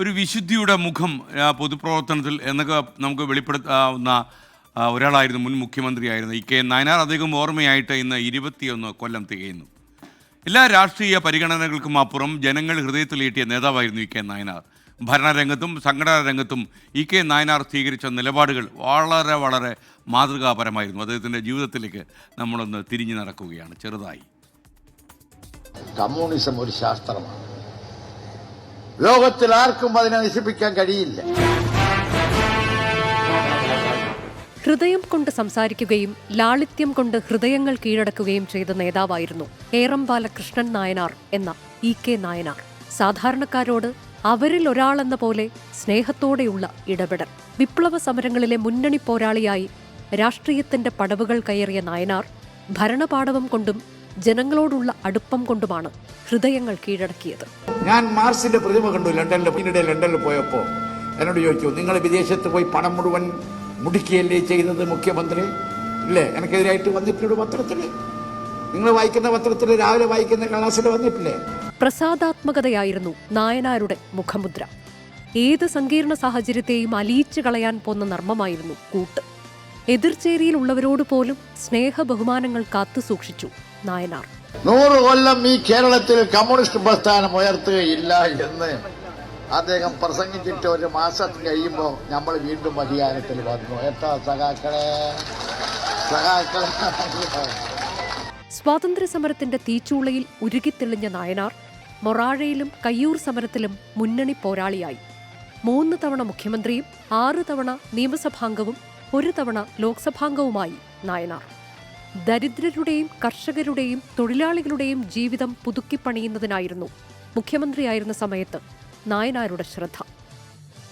ഒരു വിശുദ്ധിയുടെ മുഖം പൊതുപ്രവർത്തനത്തിൽ എന്നൊക്കെ നമുക്ക് വെളിപ്പെടുത്താവുന്ന ഒരാളായിരുന്നു മുൻ മുഖ്യമന്ത്രിയായിരുന്നു ഇ കെ നയനാർ. അദ്ദേഹം ഓർമ്മയായിട്ട് ഇന്ന് ഇരുപത്തിയൊന്ന് കൊല്ലം തികയുന്നു. എല്ലാ രാഷ്ട്രീയ പരിഗണനകൾക്കും അപ്പുറം ജനങ്ങൾ ഹൃദയത്തിലേറ്റിയ നേതാവായിരുന്നു ഇ കെ നായനാർ. ഭരണരംഗത്തും സംഘടനാ രംഗത്തും ഇ കെ നായനാർ സ്വീകരിച്ച നിലപാടുകൾ വളരെ വളരെ മാതൃകാപരമായിരുന്നു. അദ്ദേഹത്തിന്റെ ജീവിതത്തിലേക്ക് നമ്മളൊന്ന് തിരിഞ്ഞു നടക്കുകയാണ്. ചെറുതായി. കമ്മ്യൂണിസം ഒരു ശാസ്ത്രമാണ്. ലോകത്തിൽ ആർക്കും അതിനെ നശിപ്പിക്കാൻ കഴിയില്ല. ഹൃദയം കൊണ്ട് സംസാരിക്കുകയും ലാളിത്യം കൊണ്ട് ഹൃദയങ്ങൾ കീഴടക്കുകയും ചെയ്ത നേതാവായിരുന്നു ഏറം കൃഷ്ണൻ നായനാർ എന്ന ഇ കെ നായനാർ. സാധാരണക്കാരോട് അവരിൽ ഒരാളെന്ന പോലെ സ്നേഹത്തോടെയുള്ള ഇടപെടൽ. വിപ്ലവ സമരങ്ങളിലെ മുന്നണി പോരാളിയായി രാഷ്ട്രീയത്തിന്റെ പടവുകൾ കയറിയ നായനാർ ഭരണപാടവം കൊണ്ടും ജനങ്ങളോടുള്ള അടുപ്പം കൊണ്ടുമാണ് ഹൃദയങ്ങൾ കീഴടക്കിയത്. ഞാൻ മാർസിന്റെ പ്രതിമ കണ്ടു ലണ്ടനിൽ പിന്നീട് ലണ്ടനിൽ പോയപ്പോൾ എന്നോട് ചോദിച്ചു നിങ്ങൾ വിദേശത്ത് പോയി പണം മുഴുവൻ മുടിക്കുകയല്ലേ ചെയ്തത് മുഖ്യമന്ത്രി? ഇല്ലേ? എനിക്കെതിരായിട്ട് വന്നിട്ടില്ല പത്രത്തിൽ നിങ്ങൾ വായിക്കുന്ന പത്രത്തിൽ രാവിലെ വായിക്കുന്ന ക്ലാസ്സിൽ വന്നിട്ടില്ലേ? പ്രസാദാത്മകതയായിരുന്നു നായനാരുടെ മുഖമുദ്ര. ഏത് സങ്കീർണ സാഹചര്യത്തെയും അലിയിച്ചു കളയാൻ പോന്ന നർമ്മമായിരുന്നു കൂട്ട്. എതിർചേരിയിലുള്ളവരോട് പോലും സ്നേഹ ബഹുമാനങ്ങൾ കാത്തു സൂക്ഷിച്ചു. നായനാർ. നൂറ് കൊല്ലം ഈ കേരളത്തിൽ കമ്മ്യൂണിസ്റ്റ് പ്രസ്ഥാനം ഉയർത്തുകയില്ല എന്ന് അദ്ദേഹം പ്രസംഗിച്ചിട്ട് ഒരു മാസം കഴിയുമ്പോൾ നമ്മൾ വീണ്ടും അധികാരത്തിൽ വന്നു. എത്ര സഖാക്കളെ? സഖാക്കളെ. സ്വാതന്ത്ര്യ സമരത്തിന്റെ തീച്ചൂളയിൽ ഉരുകിത്തെളിഞ്ഞ നായനാർ മൊറാഴയിലും കയ്യൂർ സമരത്തിലും മുന്നണി പോരാളിയായി. മൂന്ന് തവണ മുഖ്യമന്ത്രിയും ആറ് തവണ നിയമസഭാംഗവും ഒരു തവണ ലോക്സഭാംഗവുമായി നായനാർ. ദരിദ്രരുടെയും കർഷകരുടെയും തൊഴിലാളികളുടെയും ജീവിതം പുതുക്കിപ്പണിയുന്നതിനായിരുന്നു മുഖ്യമന്ത്രിയായിരുന്ന സമയത്ത് നായനാരുടെ ശ്രദ്ധ.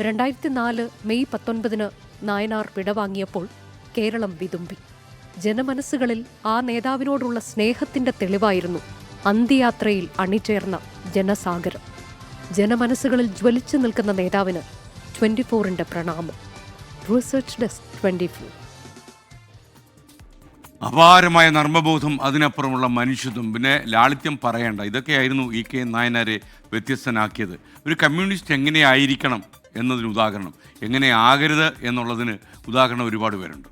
രണ്ടായിരത്തി നാല് മെയ് പത്തൊൻപതിന് നായനാർ വിടവാങ്ങിയപ്പോൾ കേരളം വിതുമ്പി. ജനമനസ്സുകളിൽ ആ നേതാവിനോടുള്ള സ്നേഹത്തിന്റെ തെളിവായിരുന്നു അന്ത്യയാത്രയിൽ അണിചേർന്ന ജനസാഗരം. ജനമനസ്സുകളിൽ ജ്വലിച്ചു നിൽക്കുന്ന നേതാവിന് ട്വന്റി ഫോറിന്റെ പ്രണാമം. റിസർച്ച് ഡെസ്ക് ട്വന്റി ഫോർ അപാരമായ നർമ്മബോധം അതിനപ്പുറമുള്ള മനുഷ്യത്വം. പിന്നെ ലാളിത്യം പറയേണ്ട. ഇതൊക്കെയായിരുന്നു ഇ കെ നായനാരെ വ്യത്യസ്തനാക്കിയത്. ഒരു കമ്മ്യൂണിസ്റ്റ് എങ്ങനെയായിരിക്കണം എന്നതിന് ഉദാഹരണം. എങ്ങനെ ആകരുത് എന്നുള്ളതിന് ഉദാഹരണം ഒരുപാട് പേരുണ്ട്.